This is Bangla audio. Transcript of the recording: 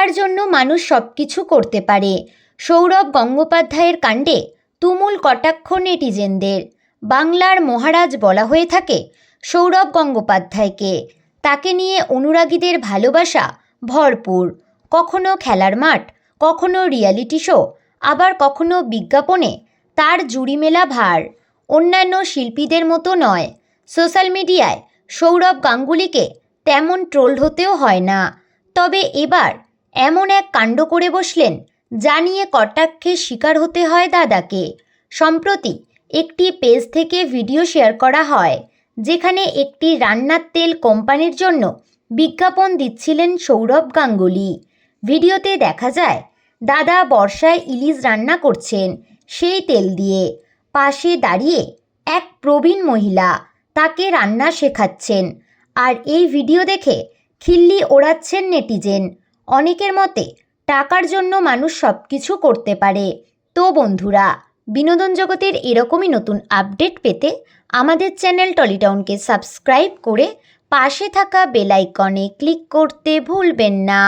টাকার জন্য মানুষ সব কিছু করতে পারে। সৌরভ গঙ্গোপাধ্যায়ের কাণ্ডে তুমুল কটাক্ষ নেটিজেনদের। বাংলার মহারাজ বলা হয়ে থাকে, সৌরভ গঙ্গোপাধ্যায়কে। তাকে নিয়ে অনুরাগীদের ভালোবাসা ভরপুর। কখনো খেলার মাঠ, কখনো রিয়ালিটি শো, আবার কখনো বিজ্ঞাপনে তার জুড়ি মেলা ভার। অন্যান্য শিল্পীদের মতো নয়, সোশ্যাল মিডিয়ায় সৌরভ গাঙ্গুলিকে তেমন ট্রোল হতেও হয় না। তবে এবার এমন এক কাণ্ড করে বসলেন, যা নিয়ে কটাক্ষের শিকার হতে হয় দাদাকে। সম্প্রতি একটি পেজ থেকে ভিডিও শেয়ার করা হয়, যেখানে একটি রান্নার তেল কোম্পানির জন্য বিজ্ঞাপন দিচ্ছিলেন সৌরভ গাঙ্গুলি। ভিডিওতে দেখা যায়, দাদা বর্ষায় ইলিশ রান্না করছেন সেই তেল দিয়ে। পাশে দাঁড়িয়ে এক প্রবীণ মহিলা তাকে রান্না শেখাচ্ছেন, আর এই ভিডিও দেখে খিল্লি ওড়াচ্ছেন নেটিজেন। অনেকের মতে, টাকার জন্য মানুষ সব কিছু করতে পারে। তো বন্ধুরা, বিনোদন জগতের এরকমই নতুন আপডেট পেতে আমাদের চ্যানেল টলিটাউনকে সাবস্ক্রাইব করে পাশে থাকা বেলাইকনে ক্লিক করতে ভুলবেন না।